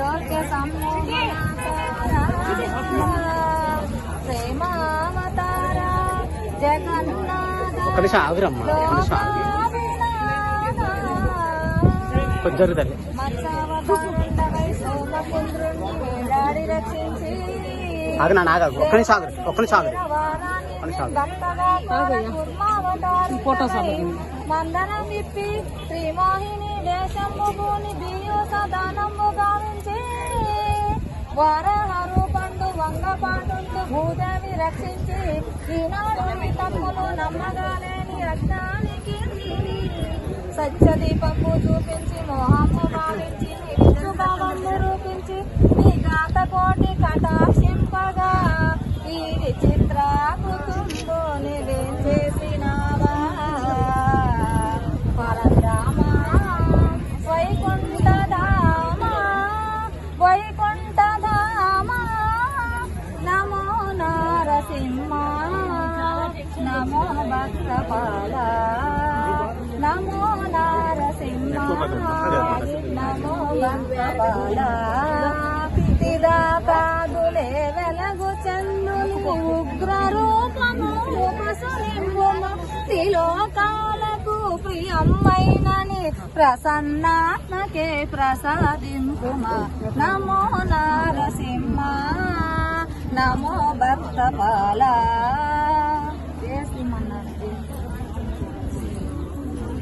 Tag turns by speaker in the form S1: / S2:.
S1: త్రైలోక్య ప్రేమావతార జగన్నాథ
S2: ఒక్క నిమిషం ఆగురమ్మా ఆగు. కొంచెం తల్లి. నా ఆగు ఒక్క నిమిషం ఆగు ఒక్క నిమిషం ఆగు.
S1: మందరం విప్పి శ్రీమోహిని దేశము వారహరు పండు వంగ పాటుండు భూదేవి రక్షించి ఈనాడు మీ తమ్ములు నమ్మగాలేని రక్తానికి సత్యదీపము చూపించి మోహము భావించి విష్ణుభావము రూపించి నీ గాత కోటి కటాక్షింపగా. ఈ విచిత్రాకు నమో భక్తపాల నమో నారసింహ నమో భక్తపాల పిదాకాదులే వెలగు చందుని ఉగ్ర రూపము ఉపసులింబుము తిలోకాలకు ప్రియమైనని ప్రసన్నాత్మకే ప్రసాదింపుమ. నమో నారసింహ నమో భక్తపాల